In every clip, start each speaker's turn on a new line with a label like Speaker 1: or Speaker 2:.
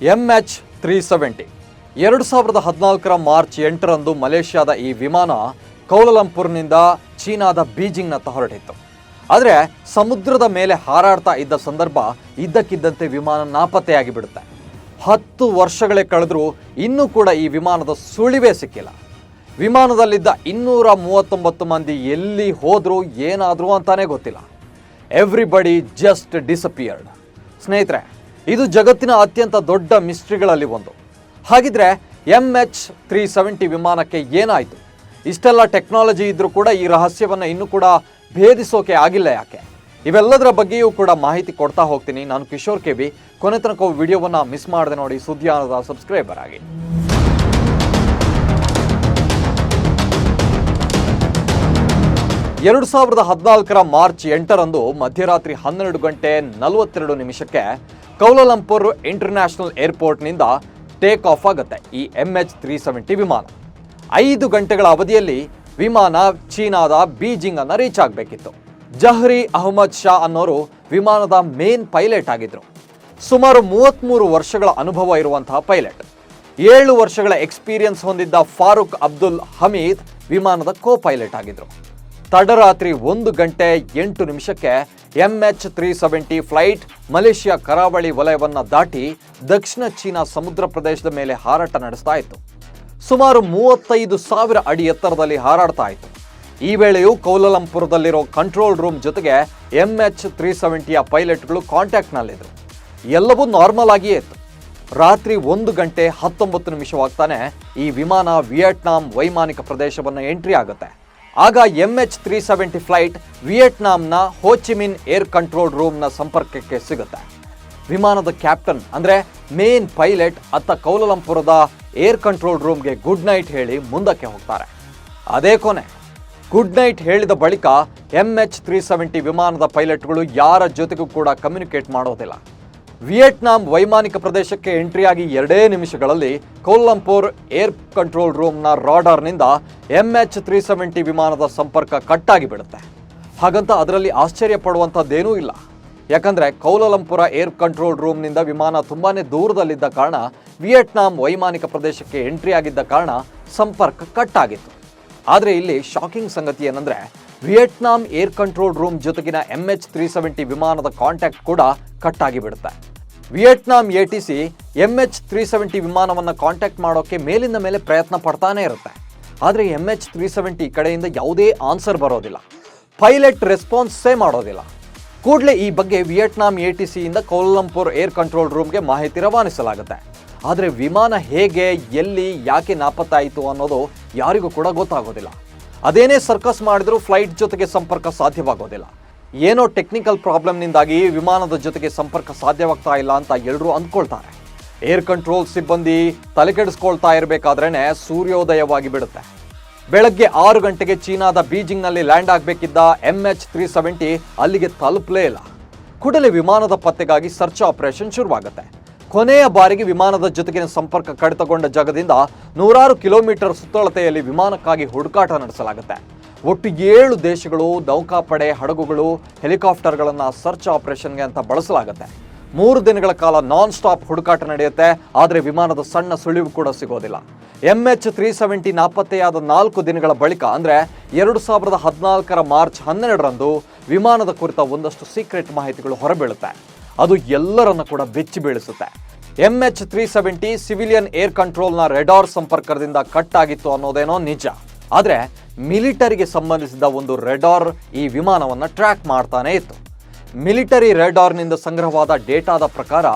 Speaker 1: M H three seventy ಎರಡು ಸಾವಿರದ ಹದಿನಾಲ್ಕರ ಮಾರ್ಚ್ ಎಂಟರಂದು ಮಲೇಷ್ಯಾದ ಈ ವಿಮಾನ ಕೌಲಲಂಪುರ್ನಿಂದ ಚೀನಾದ ಬೀಜಿಂಗ್ನತ್ತ ಹೊರಟಿತ್ತು. ಆದರೆ ಸಮುದ್ರದ ಮೇಲೆ ಹಾರಾಡ್ತಾ ಇದ್ದ ಸಂದರ್ಭ ಇದ್ದಕ್ಕಿದ್ದಂತೆ ವಿಮಾನ ನಾಪತ್ತೆಯಾಗಿ ಬಿಡುತ್ತೆ ಹತ್ತು ವರ್ಷಗಳೇ ಕಳೆದರೂ ಇನ್ನೂ ಕೂಡ ಈ ವಿಮಾನದ ಸುಳಿವೇ ಸಿಕ್ಕಿಲ್ಲ. ವಿಮಾನದಲ್ಲಿದ್ದ ಇನ್ನೂರ ಮೂವತ್ತೊಂಬತ್ತು ಮಂದಿ ಎಲ್ಲಿ ಹೋದರೂ ಏನಾದರೂ ಅಂತಾನೆ ಗೊತ್ತಿಲ್ಲ. ಎವ್ರಿಬಡಿ ಜಸ್ಟ್ ಡಿಸಪಿಯರ್ಡ್ ಸ್ನೇಹಿತರೆ ಇದು ಜಗತ್ತಿನ ಅತ್ಯಂತ ದೊಡ್ಡ ಮಿಸ್ಟ್ರಿಗಳಲ್ಲಿ ಒಂದು. ಹಾಗಿದ್ರೆ ಎಂ ಎಚ್ ತ್ರೀ ಸೆವೆಂಟಿ ವಿಮಾನಕ್ಕೆ ಏನಾಯಿತು? ಇಷ್ಟೆಲ್ಲ ಟೆಕ್ನಾಲಜಿ ಇದ್ರೂ ಕೂಡ ಈ ರಹಸ್ಯವನ್ನು ಇನ್ನೂ ಕೂಡ ಭೇದಿಸೋಕೆ ಆಗಿಲ್ಲ ಯಾಕೆ? ಇವೆಲ್ಲದರ ಬಗ್ಗೆಯೂ ಕೂಡ ಮಾಹಿತಿ ಕೊಡ್ತಾ ಹೋಗ್ತೀನಿ. ನಾನು ಕಿಶೋರ್ ಕೆ ಬಿ ಕೊನೆ ತನಕ ವಿಡಿಯೋವನ್ನು ಮಿಸ್ ಮಾಡದೆ ನೋಡಿ ಸುದ್ದಿಯಾನದ ಸಬ್ಸ್ಕ್ರೈಬರ್ ಆಗಿ. ಎರಡು ಸಾವಿರದ ಹದಿನಾಲ್ಕರ ಮಾರ್ಚ್ ಎಂಟರಂದು ಮಧ್ಯರಾತ್ರಿ ಹನ್ನೆರಡು ಗಂಟೆ ನಲವತ್ತೆರಡು ನಿಮಿಷಕ್ಕೆ ಕೌಲಾಲಂಪುರ್ ಇಂಟರ್ನ್ಯಾಷನಲ್ ಏರ್ಪೋರ್ಟ್ನಿಂದ ಟೇಕ್ ಆಫ್ ಆಗುತ್ತೆ ಈ ಎಂ ಎಚ್ ತ್ರೀ ಸೆವೆಂಟಿ ವಿಮಾನ. ಐದು ಗಂಟೆಗಳ ಅವಧಿಯಲ್ಲಿ ವಿಮಾನ ಚೀನಾದ ಬೀಜಿಂಗ್ ಅನ್ನು ರೀಚ್ ಆಗಬೇಕಿತ್ತು. ಜಹ್ರಿ ಅಹಮದ್ ಶಾ ಅನ್ನೋರು ವಿಮಾನದ ಮೇನ್ ಪೈಲಟ್ ಆಗಿದ್ರು. ಸುಮಾರು ಮೂವತ್ತ್ಮೂರು ವರ್ಷಗಳ ಅನುಭವ ಇರುವಂತಹ ಪೈಲಟ್ ಏಳು ವರ್ಷಗಳ ಎಕ್ಸ್ಪೀರಿಯನ್ಸ್ ಹೊಂದಿದ್ದ ಫಾರೂಕ್ ಅಬ್ದುಲ್ ಹಮೀದ್ ವಿಮಾನದ ಕೋ ಪೈಲಟ್ ಆಗಿದ್ರು. ತಡರಾತ್ರಿ ಒಂದು ಗಂಟೆ ಎಂಟು ನಿಮಿಷಕ್ಕೆ M H three seventy flight Malaysia ಕರಾವಳಿ ವಲಯವನ್ನು ದಾಟಿ ದಕ್ಷಿಣ ಚೀನಾ ಸಮುದ್ರ ಪ್ರದೇಶದ ಮೇಲೆ ಹಾರಾಟ ನಡೆಸ್ತಾ ಇತ್ತು. ಸುಮಾರು ಮೂವತ್ತೈದು ಸಾವಿರ ಅಡಿ ಎತ್ತರದಲ್ಲಿ ಹಾರಾಡ್ತಾ ಇತ್ತು. ಈ ವೇಳೆಯೂ ಕೌಲಲಂಪುರದಲ್ಲಿರೋ ಕಂಟ್ರೋಲ್ ರೂಮ್ ಜೊತೆಗೆ ಎಂ ಎಚ್ ತ್ರೀ ಸೆವೆಂಟಿಯ ಪೈಲಟ್ಗಳು ಕಾಂಟ್ಯಾಕ್ಟ್ನಲ್ಲಿದ್ದರು. ಎಲ್ಲವೂ ನಾರ್ಮಲ್ ಆಗಿಯೇ ಇತ್ತು. ರಾತ್ರಿ ಒಂದು ಗಂಟೆ ಹತ್ತೊಂಬತ್ತು ನಿಮಿಷವಾಗ್ತಾನೆ ಈ ವಿಮಾನ ವಿಯೆಟ್ನಾಂ ವೈಮಾನಿಕ ಪ್ರದೇಶವನ್ನು ಎಂಟ್ರಿ ಆಗುತ್ತೆ. ಆಗ M H three seventy flight ವಿಯೆಟ್ನಾಂನ Ho Chi Minh air control ರೂಮ್ನ ಸಂಪರ್ಕಕ್ಕೆ ಸಿಗುತ್ತೆ. ವಿಮಾನದ ಕ್ಯಾಪ್ಟನ್ ಅಂದರೆ ಮೇನ್ ಪೈಲಟ್ ಅತ್ತ ಕೌಲಲಂಪುರದ ಏರ್ ಕಂಟ್ರೋಲ್ ರೂಮ್ಗೆ ಗುಡ್ ನೈಟ್ ಹೇಳಿ ಮುಂದಕ್ಕೆ ಹೋಗ್ತಾರೆ. ಅದೇ ಕೊನೆ. ಗುಡ್ ನೈಟ್ ಹೇಳಿದ ಬಳಿಕ ಎಂ ಎಚ್ ತ್ರೀ ಸೆವೆಂಟಿ ವಿಮಾನದ ಪೈಲಟ್ಗಳು ಯಾರ ಜೊತೆಗೂ ಕೂಡ ಕಮ್ಯುನಿಕೇಟ್ ಮಾಡೋದಿಲ್ಲ. ವಿಯೆಟ್ನಾಂ ವೈಮಾನಿಕ ಪ್ರದೇಶಕ್ಕೆ ಎಂಟ್ರಿಯಾಗಿ ಎರಡೇ ನಿಮಿಷಗಳಲ್ಲಿ ಕೋಲಂಪುರ್ ಏರ್ ಕಂಟ್ರೋಲ್ ರೂಮ್ನ ರಾಡಾರ್ನಿಂದ ಎಂ ಎಚ್ ತ್ರೀ ಸೆವೆಂಟಿ ವಿಮಾನದ ಸಂಪರ್ಕ ಕಟ್ಟಾಗಿ ಬಿಡುತ್ತೆ. ಹಾಗಂತ ಅದರಲ್ಲಿ ಆಶ್ಚರ್ಯ ಪಡುವಂಥದ್ದೇನೂ ಇಲ್ಲ. ಯಾಕಂದರೆ ಕೌಲಲಂಪುರ ಏರ್ ಕಂಟ್ರೋಲ್ ರೂಮ್ನಿಂದ ವಿಮಾನ ತುಂಬಾ ದೂರದಲ್ಲಿದ್ದ ಕಾರಣ ವಿಯೆಟ್ನಾಂ ವೈಮಾನಿಕ ಪ್ರದೇಶಕ್ಕೆ ಎಂಟ್ರಿ ಆಗಿದ್ದ ಕಾರಣ ಸಂಪರ್ಕ ಕಟ್ಟಾಗಿತ್ತು. ಆದರೆ ಇಲ್ಲಿ ಶಾಕಿಂಗ್ ಸಂಗತಿ ಏನಂದ್ರೆ ವಿಯೆಟ್ನಾಂ ಏರ್ ಕಂಟ್ರೋಲ್ ರೂಮ್ ಜೊತೆಗಿನ ಎಂ ಎಚ್ ತ್ರೀ ಸೆವೆಂಟಿ ವಿಮಾನದ ಕಾಂಟ್ಯಾಕ್ಟ್ ಕೂಡ ಕಟ್ ಆಗಿಬಿಡುತ್ತೆ Vietnam A T C M H three seventy ವಿಮಾನವನ್ನು ಕಾಂಟ್ಯಾಕ್ಟ್ ಮಾಡೋಕ್ಕೆ ಮೇಲಿಂದ ಮೇಲೆ ಪ್ರಯತ್ನ ಪಡ್ತಾನೆ ಇರುತ್ತೆ. ಆದರೆ ಎಂ ಎಚ್ ತ್ರೀ ಸೆವೆಂಟಿ ಕಡೆಯಿಂದ ಯಾವುದೇ ಆನ್ಸರ್ ಬರೋದಿಲ್ಲ. ಪೈಲಟ್ ರೆಸ್ಪಾನ್ಸೇ ಮಾಡೋದಿಲ್ಲ. ಕೂಡಲೇ ಈ ಬಗ್ಗೆ ವಿಯೆಟ್ನಾಂ ಎ ಟಿ ಸಿಯಿಂದ ಕೋಲಂಪುರ್ ಏರ್ ಕಂಟ್ರೋಲ್ ರೂಮ್ಗೆ ಮಾಹಿತಿ ರವಾನಿಸಲಾಗುತ್ತೆ. ಆದರೆ ವಿಮಾನ ಹೇಗೆ, ಎಲ್ಲಿ, ಯಾಕೆ ನಾಪತ್ತಾಯಿತು ಅನ್ನೋದು ಯಾರಿಗೂ ಕೂಡ ಗೊತ್ತಾಗೋದಿಲ್ಲ. ಅದೇನೇ ಸರ್ಕಸ್ ಮಾಡಿದರೂ ಫ್ಲೈಟ್ ಜೊತೆಗೆ ಸಂಪರ್ಕ ಸಾಧ್ಯವಾಗೋದಿಲ್ಲ. ಏನೋ ಟೆಕ್ನಿಕಲ್ ಪ್ರಾಬ್ಲಮ್ನಿಂದಾಗಿ ವಿಮಾನದ ಜೊತೆಗೆ ಸಂಪರ್ಕ ಸಾಧ್ಯವಾಗ್ತಾ ಇಲ್ಲ ಅಂತ ಎಲ್ಲರೂ ಅಂದ್ಕೊಳ್ತಾರೆ. ಏರ್ ಕಂಟ್ರೋಲ್ ಸಿಬ್ಬಂದಿ ತಲೆಕೆಡಿಸ್ಕೊಳ್ತಾ ಇರಬೇಕಾದ್ರೇ ಸೂರ್ಯೋದಯವಾಗಿ ಬಿಡುತ್ತೆ. ಬೆಳಗ್ಗೆ ಆರು ಗಂಟೆಗೆ ಚೀನಾದ ಬೀಜಿಂಗ್ನಲ್ಲಿ ಲ್ಯಾಂಡ್ ಆಗಬೇಕಿದ್ದ ಎಂ ಎಚ್ ತ್ರೀ ಸೆವೆಂಟಿ ಅಲ್ಲಿಗೆ ತಲುಪಲೇ ಇಲ್ಲ. ಕೂಡಲೇ ವಿಮಾನದ ಪತ್ತೆಗಾಗಿ ಸರ್ಚ್ ಆಪರೇಷನ್ ಶುರುವಾಗುತ್ತೆ. ಕೊನೆಯ ಬಾರಿಗೆ ವಿಮಾನದ ಜೊತೆಗಿನ ಸಂಪರ್ಕ ಕಡಿತಗೊಂಡ ಜಾಗದಿಂದ ನೂರಾರು ಕಿಲೋಮೀಟರ್ ಸುತ್ತಳತೆಯಲ್ಲಿ ವಿಮಾನಕ್ಕಾಗಿ ಹುಡುಕಾಟ ನಡೆಸಲಾಗುತ್ತೆ. ಒಟ್ಟು ಏಳು ದೇಶಗಳು, ನೌಕಾಪಡೆ, ಹಡಗುಗಳು, ಹೆಲಿಕಾಪ್ಟರ್ಗಳನ್ನು ಸರ್ಚ್ ಆಪರೇಷನ್ಗೆ ಅಂತ ಬಳಸಲಾಗುತ್ತೆ. ಮೂರು ದಿನಗಳ ಕಾಲ ನಾನ್ ಸ್ಟಾಪ್ ಹುಡುಕಾಟ ನಡೆಯುತ್ತೆ, ಆದರೆ ವಿಮಾನದ ಸಣ್ಣ ಸುಳಿವು ಕೂಡ ಸಿಗೋದಿಲ್ಲ. ಎಂ ಎಚ್ ತ್ರೀ ಸೆವೆಂಟಿ ನಾಪತ್ತೆಯಾದ ನಾಲ್ಕು ದಿನಗಳ ಬಳಿಕ, ಅಂದರೆ ಎರಡು ಸಾವಿರದ ಹದಿನಾಲ್ಕರ ಮಾರ್ಚ್ ಹನ್ನೆರಡರಂದು ವಿಮಾನದ ಕುರಿತ ಒಂದಷ್ಟು ಸೀಕ್ರೆಟ್ ಮಾಹಿತಿಗಳು ಹೊರಬೀಳುತ್ತೆ. ಅದು ಎಲ್ಲರನ್ನು ಕೂಡ ಬೆಚ್ಚಿ ಬೀಳಿಸುತ್ತೆ. M H three seventy civilian air ಕಂಟ್ರೋಲ್ನ radar ಸಂಪರ್ಕದಿಂದ ಕಟ್ ಆಗಿತ್ತು ಅನ್ನೋದೇನೋ ನಿಜ. ಆದರೆ ಮಿಲಿಟರಿಗೆ ಸಂಬಂಧಿಸಿದ ಒಂದು ರೆಡಾರ್ ಈ ವಿಮಾನವನ್ನು ಟ್ರ್ಯಾಕ್ ಮಾಡ್ತಾನೆ ಇತ್ತು. ಮಿಲಿಟರಿ ರೆಡಾರ್ನಿಂದ ಸಂಗ್ರಹವಾದ ಡೇಟಾದ ಪ್ರಕಾರ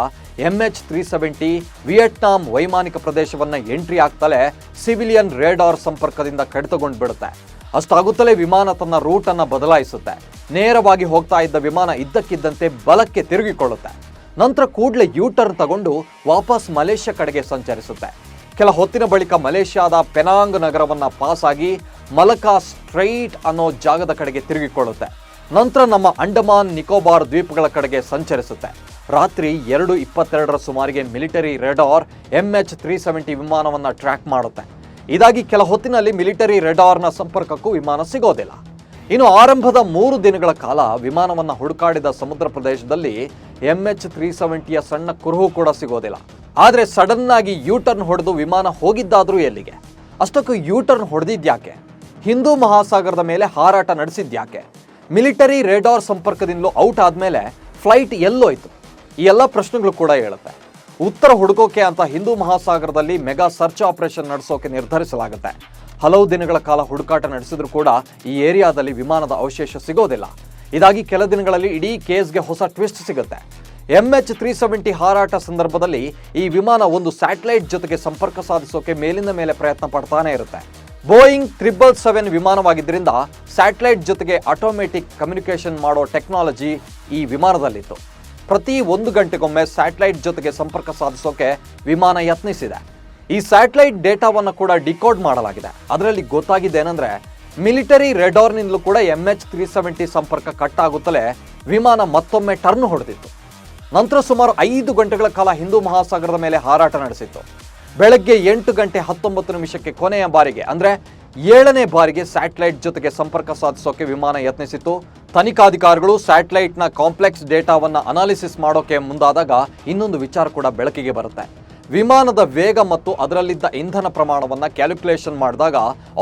Speaker 1: M H three seventy Vietnam ವೈಮಾನಿಕ ಪ್ರದೇಶವನ್ನು ಎಂಟ್ರಿ ಆಗ್ತಲೇ ಸಿವಿಲಿಯನ್ ರೇಡಾರ್ ಸಂಪರ್ಕದಿಂದ ಕಡಿತಗೊಂಡು ಬಿಡುತ್ತೆ ಅಷ್ಟಾಗುತ್ತಲೇ ವಿಮಾನ ತನ್ನ ರೂಟನ್ನು ಬದಲಾಯಿಸುತ್ತೆ. ನೇರವಾಗಿ ಹೋಗ್ತಾ ಇದ್ದ ವಿಮಾನ ಇದ್ದಕ್ಕಿದ್ದಂತೆ ಬಲಕ್ಕೆ ತಿರುಗಿಕೊಳ್ಳುತ್ತೆ. ನಂತರ ಕೂಡಲೇ ಯೂ ಟರ್ನ್ ತಗೊಂಡು ವಾಪಸ್ ಮಲೇಷ್ಯಾ ಕಡೆಗೆ ಸಂಚರಿಸುತ್ತೆ. ಕೆಲ ಹೊತ್ತಿನ ಬಳಿಕ ಮಲೇಷ್ಯಾದ ಪೆನಾಂಗ್ ನಗರವನ್ನು ಪಾಸ್ ಆಗಿ ಮಲಕಾ ಸ್ಟ್ರೈಟ್ ಅನ್ನೋ ಜಾಗದ ಕಡೆಗೆ ತಿರುಗಿಕೊಳ್ಳುತ್ತೆ. ನಂತರ ನಮ್ಮ ಅಂಡಮಾನ್ ನಿಕೋಬಾರ್ ದ್ವೀಪಗಳ ಕಡೆಗೆ ಸಂಚರಿಸುತ್ತೆ. ರಾತ್ರಿ ಎರಡು ಇಪ್ಪತ್ತೆರಡರ ಸುಮಾರಿಗೆ military radar M H three seventy ವಿಮಾನವನ್ನು ಟ್ರ್ಯಾಕ್ ಮಾಡುತ್ತೆ. ಇದಾಗಿ ಕೆಲ ಹೊತ್ತಿನಲ್ಲಿ ಮಿಲಿಟರಿ ರೆಡಾರ್ನ ಸಂಪರ್ಕಕ್ಕೂ ವಿಮಾನ ಸಿಗೋದಿಲ್ಲ. ಇನ್ನು ಆರಂಭದ ಮೂರು ದಿನಗಳ ಕಾಲ ವಿಮಾನವನ್ನು ಹುಡುಕಾಡಿದ ಸಮುದ್ರ ಪ್ರದೇಶದಲ್ಲಿ ಎಂ ಎಚ್ ತ್ರೀ ಸೆವೆಂಟಿಯ ಸಣ್ಣ ಕುರುಹು ಕೂಡ ಸಿಗೋದಿಲ್ಲ. ಆದರೆ ಸಡನ್ ಆಗಿ ಯೂಟರ್ನ್ ಹೊಡೆದು ವಿಮಾನ ಹೋಗಿದ್ದಾದರೂ ಎಲ್ಲಿಗೆ? ಅಷ್ಟಕ್ಕೂ ಯೂಟರ್ನ್ ಹೊಡೆದಿದ್ಯಾಕೆ? ಹಿಂದೂ ಮಹಾಸಾಗರದ ಮೇಲೆ ಹಾರಾಟ ನಡೆಸಿದ್ಯಾಕೆ? ಮಿಲಿಟರಿ ರೇಡಾರ್ ಸಂಪರ್ಕದಿಂದಲೂ ಔಟ್ ಆದಮೇಲೆ ಫ್ಲೈಟ್ ಎಲ್ಲೋಯ್ತು? ಈ ಎಲ್ಲ ಪ್ರಶ್ನೆಗಳು ಕೂಡ ಹೇಳುತ್ತೆ. ಉತ್ತರ ಹುಡುಕೋಕೆ ಅಂತ ಹಿಂದೂ ಮಹಾಸಾಗರದಲ್ಲಿ ಮೆಗಾ ಸರ್ಚ್ ಆಪರೇಷನ್ ನಡೆಸೋಕೆ ನಿರ್ಧರಿಸಲಾಗುತ್ತೆ. ಹಲವು ದಿನಗಳ ಕಾಲ ಹುಡುಕಾಟ ನಡೆಸಿದ್ರೂ ಕೂಡ ಈ ಏರಿಯಾದಲ್ಲಿ ವಿಮಾನದ ಅವಶೇಷ ಸಿಗೋದಿಲ್ಲ. ಇದಾಗಿ ಕೆಲ ದಿನಗಳಲ್ಲಿ ಇಡೀ ಕೇಸ್ಗೆ ಹೊಸ ಟ್ವಿಸ್ಟ್ ಸಿಗುತ್ತೆ. ಎಂ ಎಚ್ ತ್ರೀ ಸೆವೆಂಟಿ ಹಾರಾಟ ಸಂದರ್ಭದಲ್ಲಿ ಈ ವಿಮಾನ ಒಂದು ಸ್ಯಾಟಲೈಟ್ ಜೊತೆಗೆ ಸಂಪರ್ಕ ಸಾಧಿಸೋಕೆ ಮೇಲಿಂದ ಮೇಲೆ ಪ್ರಯತ್ನ ಪಡ್ತಾನೆ ಇರುತ್ತೆ. ಬೋಯಿಂಗ್ ತ್ರಿಬಲ್ ಸೆವೆನ್ ವಿಮಾನವಾಗಿದ್ದರಿಂದ ಸ್ಯಾಟಲೈಟ್ ಜೊತೆಗೆ ಆಟೋಮೆಟಿಕ್ ಕಮ್ಯುನಿಕೇಷನ್ ಮಾಡೋ ಟೆಕ್ನಾಲಜಿ ಈ ವಿಮಾನದಲ್ಲಿತ್ತು. ಪ್ರತಿ ಒಂದು ಗಂಟೆಗೊಮ್ಮೆ ಸ್ಯಾಟಲೈಟ್ ಜೊತೆಗೆ ಸಂಪರ್ಕ ಸಾಧಿಸೋಕೆ ವಿಮಾನ ಯತ್ನಿಸಿದೆ. ಈ ಸ್ಯಾಟಲೈಟ್ ಡೇಟಾವನ್ನು ಕೂಡ ಡಿಕೋಡ್ ಮಾಡಲಾಗಿದೆ. ಅದರಲ್ಲಿ ಗೊತ್ತಾಗಿದ್ದೇನೆಂದರೆ ಮಿಲಿಟರಿ ರೆಡಾರ್ನಿಂದಲೂ ಕೂಡ ಎಂ ಎಚ್ ತ್ರೀ ಸೆವೆಂಟಿ ಸಂಪರ್ಕ ಕಟ್ ಆಗುತ್ತಲೇ ವಿಮಾನ ಮತ್ತೊಮ್ಮೆ ಟರ್ನ್ ಹೊಡೆದಿತ್ತು. ನಂತರ ಸುಮಾರು ಐದು ಗಂಟೆಗಳ ಕಾಲ ಹಿಂದೂ ಮಹಾಸಾಗರದ ಮೇಲೆ ಹಾರಾಟ ನಡೆಸಿತ್ತು. ಬೆಳಗ್ಗೆ ಎಂಟು ಗಂಟೆ ಹತ್ತೊಂಬತ್ತು ನಿಮಿಷಕ್ಕೆ ಕೊನೆಯ ಬಾರಿಗೆ, ಅಂದ್ರೆ ಏಳನೇ ಬಾರಿಗೆ ಸ್ಯಾಟಲೈಟ್ ಜೊತೆಗೆ ಸಂಪರ್ಕ ಸಾಧಿಸೋಕೆ ವಿಮಾನ ಯತ್ನಿಸಿತ್ತು. ತನಿಖಾಧಿಕಾರಿಗಳು ಸ್ಯಾಟಲೈಟ್ನ ಕಾಂಪ್ಲೆಕ್ಸ್ ಡೇಟಾವನ್ನು ಅನಾಲಿಸಿಸ್ ಮಾಡೋಕೆ ಮುಂದಾದಾಗ ಇನ್ನೊಂದು ವಿಚಾರ ಕೂಡ ಬೆಳಕಿಗೆ ಬರುತ್ತೆ. ವಿಮಾನದ ವೇಗ ಮತ್ತು ಅದರಲ್ಲಿದ್ದ ಇಂಧನ ಪ್ರಮಾಣವನ್ನು ಕ್ಯಾಲ್ಕುಲೇಷನ್ ಮಾಡಿದಾಗ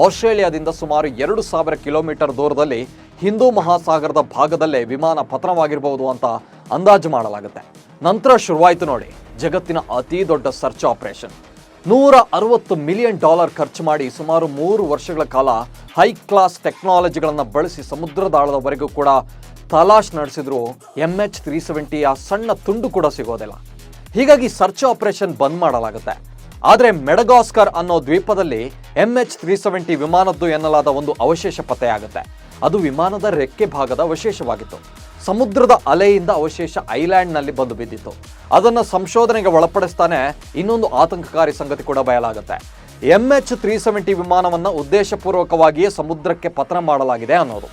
Speaker 1: ಆಸ್ಟ್ರೇಲಿಯಾದಿಂದ ಸುಮಾರು ಎರಡು ಸಾವಿರ ಕಿಲೋಮೀಟರ್ ದೂರದಲ್ಲಿ ಹಿಂದೂ ಮಹಾಸಾಗರದ ಭಾಗದಲ್ಲೇ ವಿಮಾನ ಪತನವಾಗಿರಬಹುದು ಅಂತ ಅಂದಾಜು ಮಾಡಲಾಗುತ್ತೆ. ನಂತರ ಶುರುವಾಯಿತು ನೋಡಿ, ಜಗತ್ತಿನ ಅತೀ ದೊಡ್ಡ ಸರ್ಚ್ ಆಪರೇಷನ್. ನೂರ ಅರವತ್ತು ಮಿಲಿಯನ್ ಡಾಲರ್ ಖರ್ಚು ಮಾಡಿ ಸುಮಾರು ಮೂರು ವರ್ಷಗಳ ಕಾಲ ಹೈ ಕ್ಲಾಸ್ ಟೆಕ್ನಾಲಜಿಗಳನ್ನು ಬಳಸಿ ಸಮುದ್ರದಾಳದವರೆಗೂ ಕೂಡ ತಲಾಶ್ ನಡೆಸಿದ್ರು. ಎಂ ಎಚ್ ತ್ರೀ ಸೆವೆಂಟಿಯ ಸಣ್ಣ ತುಂಡು ಕೂಡ ಸಿಗೋದಿಲ್ಲ. ಹೀಗಾಗಿ ಸರ್ಚ್ ಆಪರೇಷನ್ ಬಂದ್ ಮಾಡಲಾಗುತ್ತೆ. ಆದರೆ ಮೆಡಗಾಸ್ಕರ್ ಅನ್ನೋ ದ್ವೀಪದಲ್ಲಿ ಎಂ ಎಚ್ ತ್ರೀ ಸೆವೆಂಟಿ ವಿಮಾನದ್ದು ಎನ್ನಲಾದ ಒಂದು ಅವಶೇಷ ಪತ್ತೆಯಾಗುತ್ತೆ. ಅದು ವಿಮಾನದ ರೆಕ್ಕೆ ಭಾಗದ ಅವಶೇಷವಾಗಿತ್ತು. ಸಮುದ್ರದ ಅಲೆಯಿಂದ ಅವಶೇಷ ಐಲ್ಯಾಂಡ್ನಲ್ಲಿ ಬಂದು ಬಿದ್ದಿತ್ತು. ಅದನ್ನು ಸಂಶೋಧನೆಗೆ ಒಳಪಡಿಸ್ತಾನೆ ಇನ್ನೊಂದು ಆತಂಕಕಾರಿ ಸಂಗತಿ ಕೂಡ ಬಯಲಾಗುತ್ತೆ. ಎಂ ಎಚ್ ತ್ರೀ ಸೆವೆಂಟಿ ವಿಮಾನವನ್ನು ಉದ್ದೇಶಪೂರ್ವಕವಾಗಿಯೇ ಸಮುದ್ರಕ್ಕೆ ಪತನ ಮಾಡಲಾಗಿದೆ ಅನ್ನೋದು.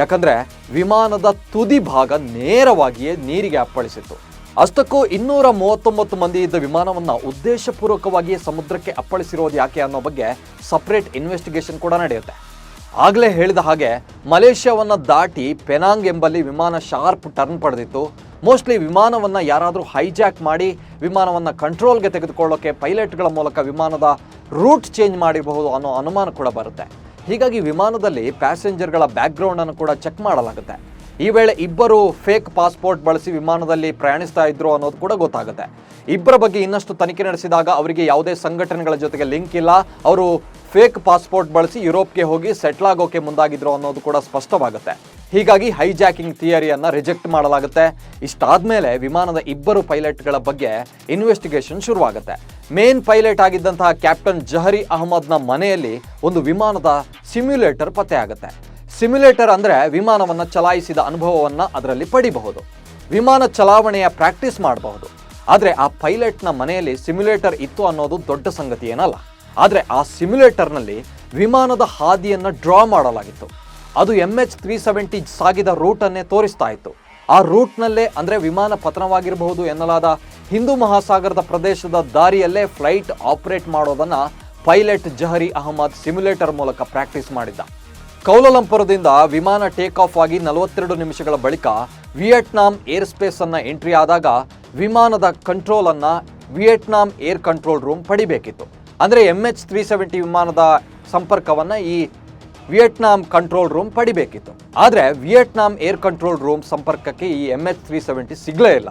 Speaker 1: ಯಾಕಂದ್ರೆ ವಿಮಾನದ ತುದಿ ಭಾಗ ನೇರವಾಗಿಯೇ ನೀರಿಗೆ ಅಪ್ಪಳಿಸಿತ್ತು. ಅಷ್ಟಕ್ಕೂ ಇನ್ನೂರ ಮೂವತ್ತೊಂಬತ್ತು ಮಂದಿ ಇದ್ದ ವಿಮಾನವನ್ನು ಉದ್ದೇಶಪೂರ್ವಕವಾಗಿಯೇ ಸಮುದ್ರಕ್ಕೆ ಅಪ್ಪಳಿಸಿರೋದು ಯಾಕೆ ಅನ್ನೋ ಬಗ್ಗೆ ಸಪ್ರೇಟ್ ಇನ್ವೆಸ್ಟಿಗೇಷನ್ ಕೂಡ ನಡೆಯುತ್ತೆ. ಆಗಲೇ ಹೇಳಿದ ಹಾಗೆ, ಮಲೇಷ್ಯಾವನ್ನು ದಾಟಿ ಪೆನಾಂಗ್ ಎಂಬಲ್ಲಿ ವಿಮಾನ ಶಾರ್ಪ್ ಟರ್ನ್ ಪಡೆದಿತ್ತು. ಮೋಸ್ಟ್ಲಿ ವಿಮಾನವನ್ನು ಯಾರಾದರೂ ಹೈಜಾಕ್ ಮಾಡಿ, ವಿಮಾನವನ್ನು ಕಂಟ್ರೋಲ್ಗೆ ತೆಗೆದುಕೊಳ್ಳೋಕೆ ಪೈಲಟ್ಗಳ ಮೂಲಕ ವಿಮಾನದ ರೂಟ್ ಚೇಂಜ್ ಮಾಡಿರಬಹುದು ಅನ್ನೋ ಅನುಮಾನ ಕೂಡ ಬರುತ್ತೆ. ಹೀಗಾಗಿ ವಿಮಾನದಲ್ಲಿ ಪ್ಯಾಸೆಂಜರ್ಗಳ ಬ್ಯಾಕ್ಗ್ರೌಂಡನ್ನು ಕೂಡ ಚೆಕ್ ಮಾಡಲಾಗುತ್ತೆ. ಈ ವೇಳೆ ಇಬ್ಬರು ಫೇಕ್ ಪಾಸ್ಪೋರ್ಟ್ ಬಳಸಿ ವಿಮಾನದಲ್ಲಿ ಪ್ರಯಾಣಿಸ್ತಾ ಇದ್ರು ಅನ್ನೋದು ಕೂಡ ಗೊತ್ತಾಗುತ್ತೆ. ಇಬ್ಬರ ಬಗ್ಗೆ ಇನ್ನಷ್ಟು ತನಿಖೆ ನಡೆಸಿದಾಗ ಅವರಿಗೆ ಯಾವುದೇ ಸಂಘಟನೆಗಳ ಜೊತೆಗೆ ಲಿಂಕ್ ಇಲ್ಲ. ಅವರು ಫೇಕ್ ಪಾಸ್ಪೋರ್ಟ್ ಬಳಸಿ ಯುರೋಪ್ಗೆ ಹೋಗಿ ಸೆಟ್ಲ್ ಆಗೋಕೆ ಮುಂದಾಗಿದ್ರು ಅನ್ನೋದು ಕೂಡ ಸ್ಪಷ್ಟವಾಗುತ್ತೆ. ಹೀಗಾಗಿ ಹೈಜಾಕಿಂಗ್ ಥಿಯರಿಯನ್ನು ರಿಜೆಕ್ಟ್ ಮಾಡಲಾಗುತ್ತೆ. ಇಷ್ಟಾದ ಮೇಲೆ ವಿಮಾನದ ಇಬ್ಬರು ಪೈಲಟ್ಗಳ ಬಗ್ಗೆ ಇನ್ವೆಸ್ಟಿಗೇಷನ್ ಶುರುವಾಗುತ್ತೆ. ಮೇನ್ ಪೈಲಟ್ ಆಗಿದ್ದಂತಹ ಕ್ಯಾಪ್ಟನ್ ಜಹರಿ ಅಹಮದ್ನ ಮನೆಯಲ್ಲಿ ಒಂದು ವಿಮಾನದ ಸಿಮ್ಯುಲೇಟರ್ ಪತ್ತೆಯಾಗುತ್ತೆ. ಸಿಮ್ಯುಲೇಟರ್ ಅಂದರೆ ವಿಮಾನವನ್ನು ಚಲಾಯಿಸಿದ ಅನುಭವವನ್ನು ಅದರಲ್ಲಿ ಪಡಿಬಹುದು. ವಿಮಾನ ಚಲಾವಣೆಯ ಪ್ರಾಕ್ಟೀಸ್ ಮಾಡಬಹುದು. ಆದರೆ ಆ ಪೈಲಟ್ನ ಮನೆಯಲ್ಲಿ ಸಿಮ್ಯುಲೇಟರ್ ಇತ್ತು ಅನ್ನೋದು ದೊಡ್ಡ ಸಂಗತಿ ಏನಲ್ಲ. ಆದರೆ ಆ ಸಿಮ್ಯುಲೇಟರ್ನಲ್ಲಿ ವಿಮಾನದ ಹಾದಿಯನ್ನು ಡ್ರಾ ಮಾಡಲಾಗಿತ್ತು. ಅದು ಎಂ ಎಚ್ ತ್ರೀ ಸೆವೆಂಟಿ ಸಾಗಿದ ರೂಟನ್ನೇ ತೋರಿಸ್ತಾ ಇತ್ತು. ಆ ರೂಟ್ನಲ್ಲೇ ಅಂದರೆ ವಿಮಾನ ಪತನವಾಗಿರಬಹುದು ಎನ್ನಲಾದ ಹಿಂದೂ ಮಹಾಸಾಗರದ ಪ್ರದೇಶದ ದಾರಿಯಲ್ಲೇ ಫ್ಲೈಟ್ ಆಪರೇಟ್ ಮಾಡೋದನ್ನು ಪೈಲಟ್ ಜಹರಿ ಅಹಮದ್ ಸಿಮ್ಯುಲೇಟರ್ ಮೂಲಕ ಪ್ರಾಕ್ಟೀಸ್ ಮಾಡಿದ್ದ. ಕೌಲಲಂಪುರದಿಂದ ವಿಮಾನ ಟೇಕ್ ಆಫ್ ಆಗಿ ನಲವತ್ತೆರಡು ನಿಮಿಷಗಳ ಬಳಿಕ ವಿಯೆಟ್ನಾಂ ಏರ್ ಸ್ಪೇಸ್ ಅನ್ನ ಎಂಟ್ರಿ ಆದಾಗ ವಿಮಾನದ ಕಂಟ್ರೋಲ್ ಅನ್ನ ವಿಯೆಟ್ನಾಂ ಏರ್ ಕಂಟ್ರೋಲ್ ರೂಮ್ ಪಡಿಬೇಕಿತ್ತು. ಅಂದ್ರೆ ಎಂ ಎಚ್ ತ್ರೀ ಸೆವೆಂಟಿ ವಿಮಾನದ ಸಂಪರ್ಕವನ್ನ ಈ ವಿಯೆಟ್ನಾಂ ಕಂಟ್ರೋಲ್ ರೂಮ್ ಪಡಿಬೇಕಿತ್ತು. ಆದರೆ ವಿಯೆಟ್ನಾಂ ಏರ್ ಕಂಟ್ರೋಲ್ ರೂಮ್ ಸಂಪರ್ಕಕ್ಕೆ ಈ ಎಂ ಎಚ್ ತ್ರೀ ಸೆವೆಂಟಿ ಸಿಗಲೇ ಇಲ್ಲ.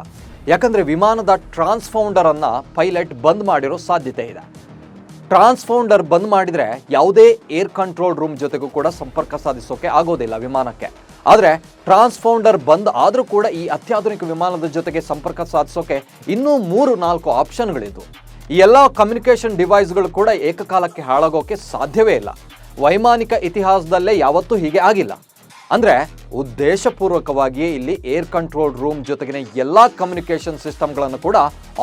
Speaker 1: ಯಾಕಂದ್ರೆ ವಿಮಾನದ ಟ್ರಾನ್ಸ್ಫೌಂಡರನ್ನು ಪೈಲಟ್ ಬಂದ್ ಮಾಡಿರೋ ಸಾಧ್ಯತೆ ಇದೆ. ಟ್ರಾನ್ಸ್ಫೌಂಡರ್ ಬಂದ್ ಮಾಡಿದ್ರೆ ಯಾವುದೇ ಏರ್ ಕಂಟ್ರೋಲ್ ರೂಮ್ ಜೊತೆಗೂ ಕೂಡ ಸಂಪರ್ಕ ಸಾಧಿಸೋಕೆ ಆಗೋದಿಲ್ಲ ವಿಮಾನಕ್ಕೆ. ಆದರೆ ಟ್ರಾನ್ಸ್ಫೌಂಡರ್ ಬಂದ್ ಆದರೂ ಕೂಡ ಈ ಅತ್ಯಾಧುನಿಕ ವಿಮಾನದ ಜೊತೆಗೆ ಸಂಪರ್ಕ ಸಾಧಿಸೋಕೆ ಇನ್ನೂ ಮೂರು, ನಾಲ್ಕು ಆಪ್ಷನ್ಗಳಿದ್ದು ಈ ಎಲ್ಲ ಕಮ್ಯುನಿಕೇಷನ್ ಡಿವೈಸ್ಗಳು ಕೂಡ ಏಕಕಾಲಕ್ಕೆ ಹಾಳಾಗೋಕೆ ಸಾಧ್ಯವೇ ಇಲ್ಲ. ವೈಮಾನಿಕ ಇತಿಹಾಸದಲ್ಲೇ ಯಾವತ್ತೂ ಹೀಗೆ ಆಗಿಲ್ಲ. ಅಂದರೆ ಉದ್ದೇಶಪೂರ್ವಕವಾಗಿಯೇ ಇಲ್ಲಿ ಏರ್ ಕಂಟ್ರೋಲ್ ರೂಮ್ ಜೊತೆಗಿನ ಎಲ್ಲ ಕಮ್ಯುನಿಕೇಷನ್ ಸಿಸ್ಟಮ್ಗಳನ್ನು ಕೂಡ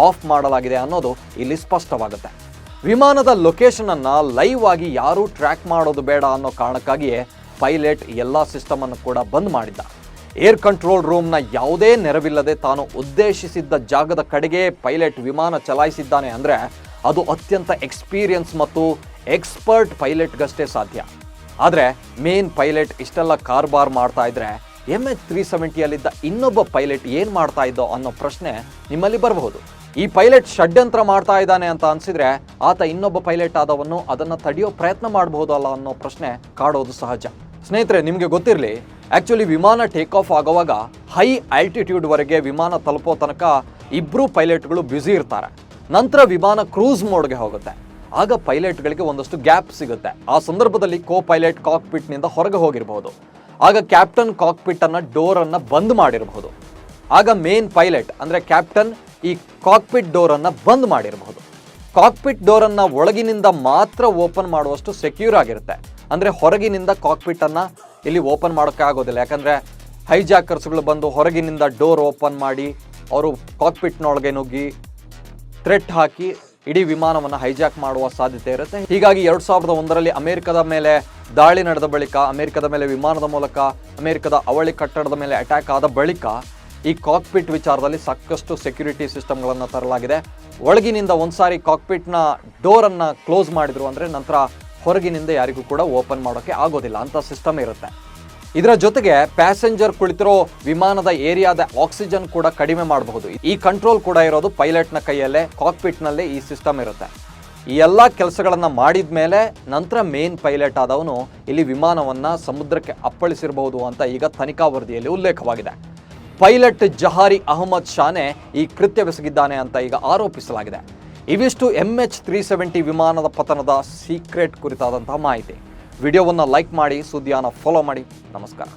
Speaker 1: ಆಫ್ ಮಾಡಲಾಗಿದೆ ಅನ್ನೋದು ಇಲ್ಲಿ ಸ್ಪಷ್ಟವಾಗುತ್ತೆ. ವಿಮಾನದ ಲೊಕೇಶನ್ ಅನ್ನ ಲೈವ್ ಆಗಿ ಯಾರೂ ಟ್ರ್ಯಾಕ್ ಮಾಡೋದು ಬೇಡ ಅನ್ನೋ ಕಾರಣಕ್ಕಾಗಿಯೇ ಪೈಲಟ್ ಎಲ್ಲ ಸಿಸ್ಟಮ್ ಅನ್ನು ಕೂಡ ಬಂದ್ ಮಾಡಿದ್ದ. ಏರ್ ಕಂಟ್ರೋಲ್ ರೂಮ್ನ ಯಾವುದೇ ನೆರವಿಲ್ಲದೆ ತಾನು ಉದ್ದೇಶಿಸಿದ್ದ ಜಾಗದ ಕಡೆಗೆ ಪೈಲಟ್ ವಿಮಾನ ಚಲಾಯಿಸಿದ್ದಾನೆ ಅಂದರೆ ಅದು ಅತ್ಯಂತ ಎಕ್ಸ್ಪೀರಿಯನ್ಸ್ ಮತ್ತು ಎಕ್ಸ್ಪರ್ಟ್ ಪೈಲಟ್ಗಷ್ಟೇ ಸಾಧ್ಯ. ಆದರೆ ಮೇನ್ ಪೈಲಟ್ ಇಷ್ಟೆಲ್ಲ ಕಾರ್ಬಾರ್ ಮಾಡ್ತಾ ಇದ್ರೆ ಎಂ ಎಚ್ ತ್ರೀ ಸೆವೆಂಟಿಯಲ್ಲಿದ್ದ ಇನ್ನೊಬ್ಬ ಪೈಲಟ್ ಏನು ಮಾಡ್ತಾ ಇದ್ದೋ ಅನ್ನೋ ಪ್ರಶ್ನೆ ನಿಮ್ಮಲ್ಲಿ ಬರಬಹುದು. ಈ ಪೈಲಟ್ ಷಡ್ಯಂತ್ರ ಮಾಡ್ತಾ ಇದ್ದಾನೆ ಅಂತ ಅನ್ಸಿದ್ರೆ ಆತ ಇನ್ನೊಬ್ಬ ಪೈಲಟ್ ಆದವನ್ನು ಅದನ್ನ ತಡೆಯೋ ಪ್ರಯತ್ನ ಮಾಡಬಹುದಲ್ಲ ಅನ್ನೋ ಪ್ರಶ್ನೆ ಕಾಡೋದು ಸಹಜ. ಸ್ನೇಹಿತರೆ, ನಿಮಗೆ ಗೊತ್ತಿರಲಿ ಆ್ಯಕ್ಚುಲಿ ವಿಮಾನ ಟೇಕ್ ಆಫ್ ಆಗುವಾಗ ಹೈ ಆಲ್ಟಿಟ್ಯೂಡ್ ವರೆಗೆ ವಿಮಾನ ತಲುಪೋ ತನಕ ಇಬ್ರು ಪೈಲಟ್ಗಳು ಬ್ಯುಸಿ ಇರ್ತಾರೆ. ನಂತರ ವಿಮಾನ ಕ್ರೂಸ್ ಮೋಡ್ಗೆ ಹೋಗುತ್ತೆ. ಆಗ ಪೈಲಟ್ಗಳಿಗೆ ಒಂದಷ್ಟು ಗ್ಯಾಪ್ ಸಿಗುತ್ತೆ. ಆ ಸಂದರ್ಭದಲ್ಲಿ ಕೋ ಪೈಲಟ್ ಕಾಕ್ಪಿಟ್ನಿಂದ ಹೊರಗೆ ಹೋಗಿರಬಹುದು. ಆಗ ಕ್ಯಾಪ್ಟನ್ ಕಾಕ್ಪಿಟ್ ಅನ್ನ ಡೋರ್ ಅನ್ನ ಬಂದ್ ಮಾಡಿರಬಹುದು. ಆಗ ಮೇನ್ ಪೈಲಟ್ ಅಂದ್ರೆ ಕ್ಯಾಪ್ಟನ್ ಈ ಕಾಕ್ಪಿಟ್ ಡೋರ್ ಅನ್ನ ಬಂದ್ ಮಾಡಿರಬಹುದು. ಕಾಕ್ಪಿಟ್ ಡೋರ್ ಅನ್ನ ಒಳಗಿನಿಂದ ಮಾತ್ರ ಓಪನ್ ಮಾಡುವಷ್ಟು ಸೆಕ್ಯೂರ್ ಆಗಿರುತ್ತೆ. ಅಂದ್ರೆ ಹೊರಗಿನಿಂದ ಕಾಕ್ಪಿಟ್ ಅನ್ನ ಇಲ್ಲಿ ಓಪನ್ ಮಾಡೋಕೆ ಆಗೋದಿಲ್ಲ. ಯಾಕಂದ್ರೆ ಹೈಜಾಕರ್ಸ್ಗಳು ಬಂದು ಹೊರಗಿನಿಂದ ಡೋರ್ ಓಪನ್ ಮಾಡಿ ಅವರು ಕಾಕ್ಪಿಟ್ನೊಳಗೆ ನುಗ್ಗಿ ಥ್ರೆಟ್ ಹಾಕಿ ಇಡೀ ವಿಮಾನವನ್ನು ಹೈಜಾಕ್ ಮಾಡುವ ಸಾಧ್ಯತೆ ಇರುತ್ತೆ. ಹೀಗಾಗಿ ಎರಡು ಸಾವಿರದ ಒಂದರಲ್ಲಿ ಅಮೆರಿಕದ ಮೇಲೆ ದಾಳಿ ನಡೆದ ಬಳಿಕ, ಅಮೆರಿಕದ ಮೇಲೆ ವಿಮಾನದ ಮೂಲಕ, ಅಮೆರಿಕದ ಅವಳಿ ಕಟ್ಟಡದ ಮೇಲೆ ಅಟ್ಯಾಕ್ ಆದ ಬಳಿಕ ಈ ಕಾಕ್ಪಿಟ್ ವಿಚಾರದಲ್ಲಿ ಸಾಕಷ್ಟು ಸೆಕ್ಯೂರಿಟಿ ಸಿಸ್ಟಮ್ಗಳನ್ನು ತರಲಾಗಿದೆ. ಒಳಗಿನಿಂದ ಒಂದ್ಸಾರಿ ಕಾಕ್ಪಿಟ್ನ ಡೋರನ್ನು ಕ್ಲೋಸ್ ಮಾಡಿದ್ರು ಅಂದರೆ ನಂತರ ಹೊರಗಿನಿಂದ ಯಾರಿಗೂ ಕೂಡ ಓಪನ್ ಮಾಡೋಕ್ಕೆ ಆಗೋದಿಲ್ಲ, ಅಂತ ಸಿಸ್ಟಮ್ ಇರುತ್ತೆ. ಇದರ ಜೊತೆಗೆ ಪ್ಯಾಸೆಂಜರ್ ಕುಳಿತಿರೋ ವಿಮಾನದ ಏರಿಯಾದ ಆಕ್ಸಿಜನ್ ಕೂಡ ಕಡಿಮೆ ಮಾಡಬಹುದು. ಈ ಕಂಟ್ರೋಲ್ ಕೂಡ ಇರೋದು ಪೈಲಟ್ನ ಕೈಯಲ್ಲೇ ಕಾಕ್ಪಿಟ್ನಲ್ಲೇ ಈ ಸಿಸ್ಟಮ್ ಇರುತ್ತೆ. ಈ ಎಲ್ಲ ಕೆಲಸಗಳನ್ನು ಮಾಡಿದ ಮೇಲೆ ನಂತರ ಮೇನ್ ಪೈಲಟ್ ಆದವನು ಇಲ್ಲಿ ವಿಮಾನವನ್ನ ಸಮುದ್ರಕ್ಕೆ ಅಪ್ಪಳಿಸಿರಬಹುದು ಅಂತ ಈಗ ತನಿಖಾ ವರದಿಯಲ್ಲಿ ಉಲ್ಲೇಖವಾಗಿದೆ. ಪೈಲಟ್ ಜಹಾರಿ ಅಹಮದ್ ಶಾನೆ ಈ ಕೃತ್ಯವೆಸಗಿದ್ದಾನೆ ಅಂತ ಈಗ ಆರೋಪಿಸಲಾಗಿದೆ. ಇವಿಷ್ಟು ಎಂ ಎಚ್ ತ್ರೀ ಸೆವೆಂಟಿ ವಿಮಾನದ ಪತನದ ಸೀಕ್ರೆಟ್ ಕುರಿತಾದಂತಹ ಮಾಹಿತಿ. ವಿಡಿಯೋವನ್ನು ಲೈಕ್ ಮಾಡಿ, ಸುದ್ದಿಯನ್ನು ಫಾಲೋ ಮಾಡಿ. ನಮಸ್ಕಾರ.